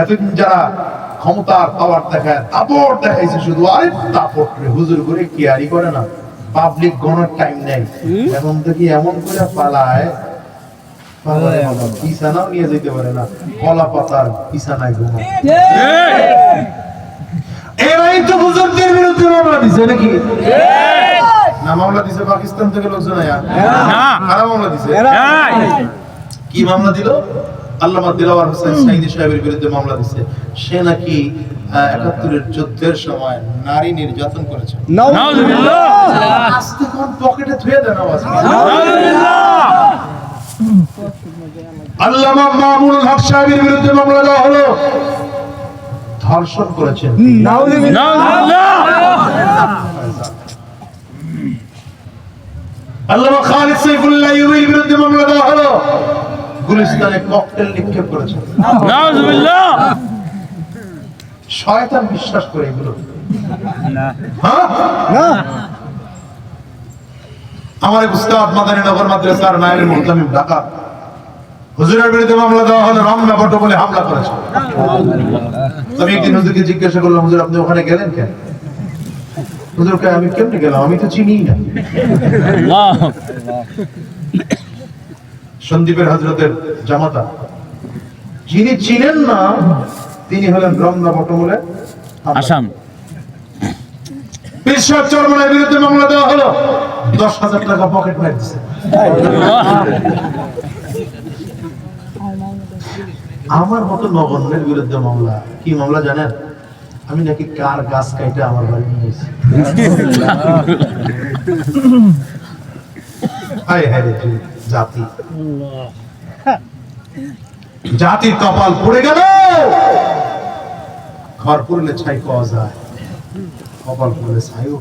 এতদিন যারা ক্ষমতার পাওয়ার দেখায় তাপর দেখাইছে শুধু আরে তাপট রে হুজুর করে কেয়ারি করে না। পাবলিক গণের টাইম নেই। এখন দেখি এমন করে পালায়? বিছানাও নিয়ে যেতে পারে না। কলা পাতার বিছানায় ঘুমায়। এরাই তো হুজুরদের বিরুদ্ধে মামলা দিছে নাকি? না মামলা দিছে পাকিস্তান থেকে লোকজন আয়া। কারা মামলা দিছে? কি মামলা দিল? আল্লামা দিলাওয়ার হোসেন সাইদি সাহেবের বিরুদ্ধে মামলা দিছে। সে নাকি একাত্তরের যুদ্ধের সময় নারী নির্যাতন করেছে। পকেটে ধুয়ে দেন আল্লামা মামুনুল হক সাহেবের বিরুদ্ধে মামলা দেওয়া হলো। ধর্ষণ করেছেন আল্লামা খালিদ সাইফুল্লাহ বিরুদ্ধে মামলা দেওয়া হলো। গুলিস্তানে ককটেল নিক্ষেপ করেছেন শয়তান বিশ্বাস করে এগুলো। হ্যাঁ? আমার এক উস্তাদ মাদানী নগর মাদ্রাসার নায়ের মুহতামিম ঢাকা। হুজুরের বিরুদ্ধে মামলা দেওয়া হলো রমনা বটো বলে হামলা করেছে। আমি একদিন হুজুরকে জিজ্ঞাসা করলাম হুজুর আপনি ওখানে গেলেন কেন? হুজুর কয়, আমি কেমনে গেলাম? আমি তো চিনি না। সন্দীপের হজরতের জামাতা। যিনি চিনেন না তিনি হলেন রমনা বটমূলে আসাম। বিশ্বাস চরমনের বিরুদ্ধে মামলা দেওয়া হলো। দশ হাজার টাকা পকেট মার দিছে। আমার মতো নগণ্যের বিরুদ্ধে মামলা কি মামলা জানেন? আমি নাকি কার গাছ কাইটে আমার বাড়ি নিয়ে গেছি হায় হায় রে জাতি। জাতির কপাল পড়ে গেল। ঘর পড়লে ছাই পাওয়া যায়। কপাল পড়লে ছাইও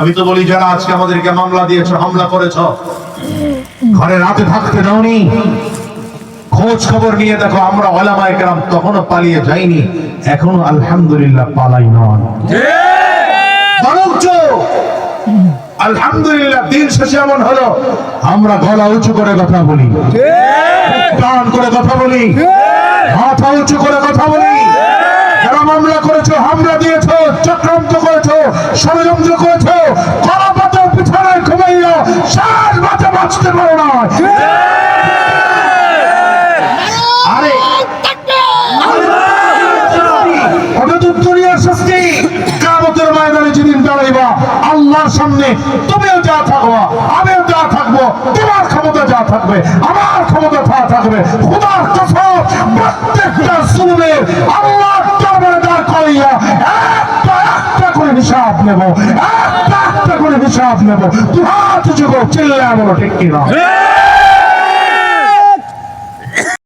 আমি তো বলি যারা আজকে আমাদেরকে মামলা দিয়েছ হামলা করেছ ঘরে রাতে থাকতে দাওনি খোঁজ খবর নিয়ে দেখো আমরা ওলামায়ে কেরাম তখনও পালিয়ে যাইনি এখনও আলহামদুলিল্লাহ পালাই নন বরঞ্চ আলহামদুলিল্লাহ, দিন শেষে এমন হলো, আমরা গলা উঁচু করে কথা বলি। টান করে কথা বলি। মাথা উঁচু করে কথা বলি। যারা মামলা করেছ, হামলা দিয়েছ, চক্রান্ত করেছ, ষড়যন্ত্র করেছ আল্লাহর সামনে, তুমিও যা থাকো আমিও যা থাকব, তোমার ক্ষমতা যা থাকবে, আমার ক্ষমতা যা থাকবে, খুদার কসম, প্রত্যেকটা সুনের আল্লাহর দরবারে দাঁড় করাইয়া একটা একটা করে হিসাব নেব, একটা একটা করে হিসাব নেব। তুই হাত যুগ চিল্লা বলো, ঠিক কিনা?